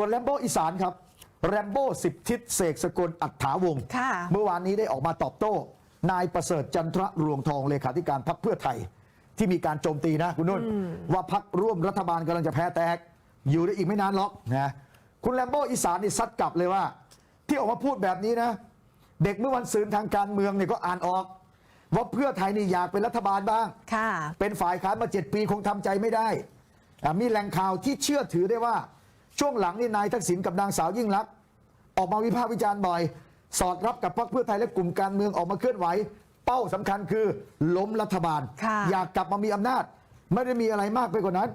ส่วนแรมโบ้อีสานครับแรมโบ้สิบทิศเสกสกลอัฏฐาวงศ์ค่ะ เมื่อวานนี้ได้ออกมาตอบโต้ นายประเสริฐจันทระรวงทองเลขาธิการพรรคเพื่อไทย ที่มีการโจมตีนะคุณนุ่น ว่าพรรคร่วมรัฐบาลกำลังจะแพ้แตก อยู่ได้อีกไม่นานหรอกนะคุณแรมโบ้อีสานนี่ซัดกลับเลยว่า ที่ออกมาพูดแบบนี้นะ เด็กเมื่อวันซืนทางการเมืองเนี่ยก็อ่านออก ว่าเพื่อไทยนี่อยากเป็นรัฐบาลบ้าง ค่ะ เป็นฝ่ายค้านมาเจ็ดปีคงทำใจไม่ได้อะมีแหล่งข่าวที่เชื่อถือได้ว่า ช่วงหลังนี่นายทักษิณกับนางสาวยิ่งลักษณ์ออกมาวิพากษ์วิจารณ์บ่อย สอดรับกับพรรคเพื่อไทยและกลุ่มการเมืองออกมาเคลื่อนไหว เป้าสำคัญคือล้มรัฐบาลค่ะอยากกลับมามีอำนาจ ไม่ได้มีอะไรมากไปกว่านั้น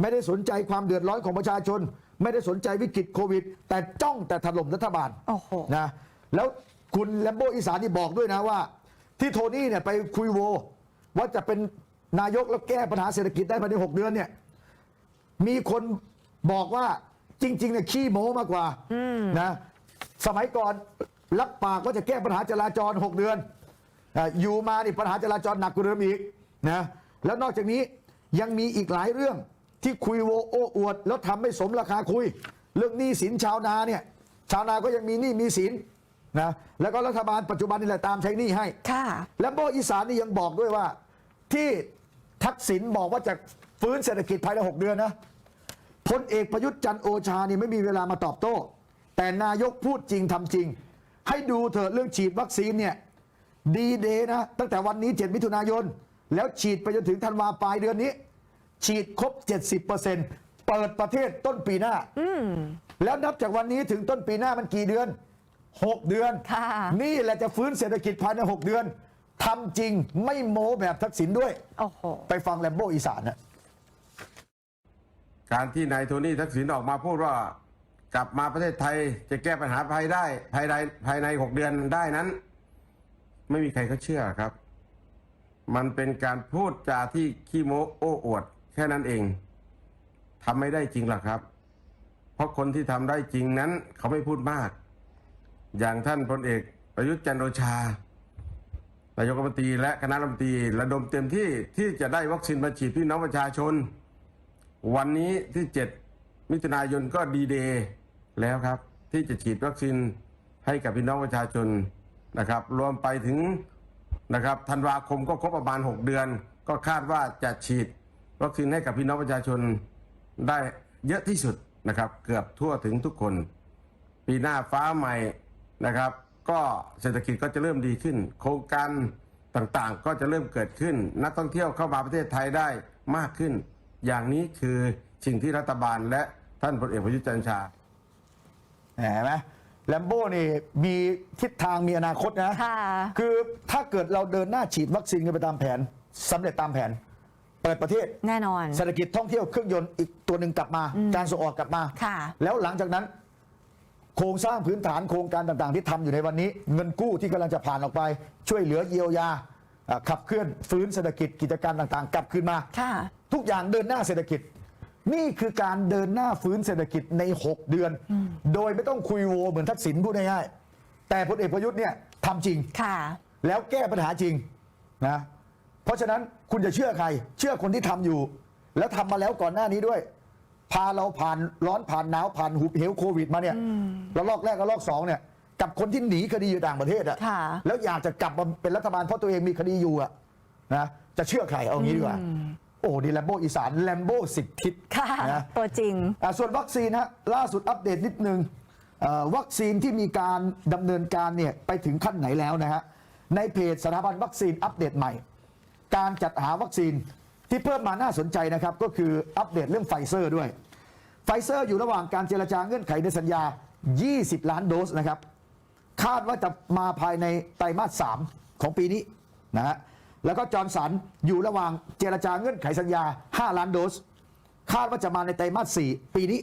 ไม่ได้สนใจความเดือดร้อนของประชาชน ไม่ได้สนใจวิกฤตโควิด แต่จ้องแต่ถล่มรัฐบาลโอ้โหนะแล้วคุณแลมโบอีสานนี่บอกด้วยนะว่า ที่โทนี่เนี่ยไปคุยโว ว่าจะเป็นนายกแล้วแก้ปัญหาเศรษฐกิจได้ภายในหกเดือนเนี่ยมีคนบอกว่า จริงๆเนี่ยขี้โม้มากกว่านะสมัยก่อนรับปากว่าจะแก้ปัญหาจราจร 6 เดือนอะอยู่มานี่ปัญหาจราจรหนักกว่าเดิมอีกนะแล้วนอกจากนี้ยังมีอีกหลายเรื่องที่คุยโวโอ้อวด แล้วทำไม่สมราคาคุย เรื่องหนี้สินชาวนาเนี่ยชาวนาก็ยังมีหนี้มีสินนะแล้วก็รัฐบาลปัจจุบันนี่แหละตามใช้หนี้ให้ ค่ะ และโบอีสานนี่ยังบอกด้วยว่า ที่ทักษิณบอกว่าจะฟื้นเศรษฐกิจภายใน 6 เดือนนะ พลเอกประยุทธ์จันทร์โอชานี่ไม่มีเวลามาตอบโต้ แต่นายกพูดจริงทำจริง ให้ดูเถอะเรื่องฉีดวัคซีนเนี่ยดีเดย์นะ ตั้งแต่วันนี้ 7 มิถุนายน แล้วฉีดไปจนถึงธันวาปลายเดือนนี้ ฉีดครบ 70%เปิดประเทศต้นปีหน้าแล้วนับจากวันนี้ถึงต้นปีหน้ามันกี่เดือน 6 เดือนค่ะนี่แหละจะฟื้นเศรษฐกิจภายใน 6 เดือนทำจริงไม่โม้แบบทักษิณด้วยโอ้โหไปฟังแลมโบอีสานนะ การที่นายโทนี่ทักษิณออกมาพูดว่ากลับมาประเทศไทยจะแก้ปัญหาภายได้ภายในภายในหกเดือนได้นั้น ไม่มีใครเขาเชื่อครับ มันเป็นการพูดจาที่ขี้โม้โอ้อวด แค่นั้นเองทำไม่ได้จริงหรอกครับ เพราะคนที่ทำได้จริงนั้น เขาไม่พูดมาก อย่างท่านพลเอกประยุทธ์จันทร์โอชานายกรัฐมนตรีและคณะรัฐมนตรีระดมเต็มที่ที่จะได้วัคซีนมาฉีดพี่น้องประชาชน วันนี้ที่ 7 มิถุนายนก็ดีเดย์แล้วครับ ที่จะฉีดวัคซีนให้กับพี่น้องประชาชนนะครับ รวมไปถึงนะครับธันวาคมก็ครบประมาณ 6 เดือน ก็คาดว่าจะฉีดวัคซีนให้กับพี่น้องประชาชนได้เยอะที่สุดนะครับ เกือบทั่วถึงทุกคน ปีหน้าฟ้าใหม่นะครับ ก็เศรษฐกิจก็จะเริ่มดีขึ้น โครงการต่างๆ ก็จะเริ่มเกิดขึ้น นักท่องเที่ยวเข้ามาประเทศไทยได้มากขึ้น อย่างนี้คือสิ่งที่รัฐบาลและท่านพลเอกประยุทธ์จันทร์โอชาเห็นไหมแลมโบนี่มีทิศทางมีอนาคตนะค่ะคือถ้าเกิดเราเดินหน้าฉีดวัคซีนกันไปตามแผนสำเร็จตามแผน เปิดประเทศแน่นอนเศรษฐกิจท่องเที่ยวเครื่องยนต์อีกตัวหนึ่งกลับมา การส่งออกกลับมาค่ะ แล้วหลังจากนั้นโครงสร้างพื้นฐานโครงการต่างๆ ที่ทำอยู่ในวันนี้ เงินกู้ที่กำลังจะผ่านออกไป ช่วยเหลือเยียวยาอะขับเคลื่อนฟื้นเศรษฐกิจกิจการต่างๆ กลับคืนมาค่ะ ทุกอย่างเดินหน้าเศรษฐกิจ นี่คือการเดินหน้าฟื้นเศรษฐกิจใน 6 เดือน โดยไม่ต้องคุยโวเหมือนทักษิณพูดง่ายๆแต่พลเอกประยุทธ์เนี่ยทำจริงค่ะแล้วแก้ปัญหาจริงนะเพราะฉะนั้นคุณจะเชื่อใคร เชื่อคนที่ทำอยู่ แล้วทำมาแล้วก่อนหน้านี้ด้วย พาเราผ่านร้อนผ่านหนาวผ่านหุบเหวโควิดมาเนี่ยแล้วลอกแรกกับลอกสองเนี่ย กับคนที่หนีคดีอยู่ต่างประเทศอะค่ะแล้วอยากจะกลับมาเป็นรัฐบาลเพราะตัวเองมีคดีอยู่อะนะจะเชื่อใครเอางี้ดีกว่า โอ้ดีแลมโบอีสานแลมโบสิบทิศค่ะ นะ ตัวจริง อะส่วนวัคซีนฮะล่าสุดอัปเดตนิดนึงเอ่อวัคซีนที่มีการดำเนินการเนี่ยไปถึงขั้นไหนแล้วนะฮะในเพจสถาบันวัคซีนอัปเดตใหม่ การจัดหาวัคซีนที่เพิ่มมาน่าสนใจนะครับก็คืออัปเดตเรื่องไฟเซอร์ด้วย ไฟเซอร์อยู่ระหว่างการเจรจาเงื่อนไขในสัญญา 20 ล้านโดสนะครับ คาดว่าจะมาภายในไตรมาส 3 ของปีนี้นะฮะ แล้วก็จอร์นสันอยู่ระหว่างเจรจาเงื่อนไขสัญญา 5 ล้านโดส คาดว่าจะมาในไตรมาส 4 ปีนี้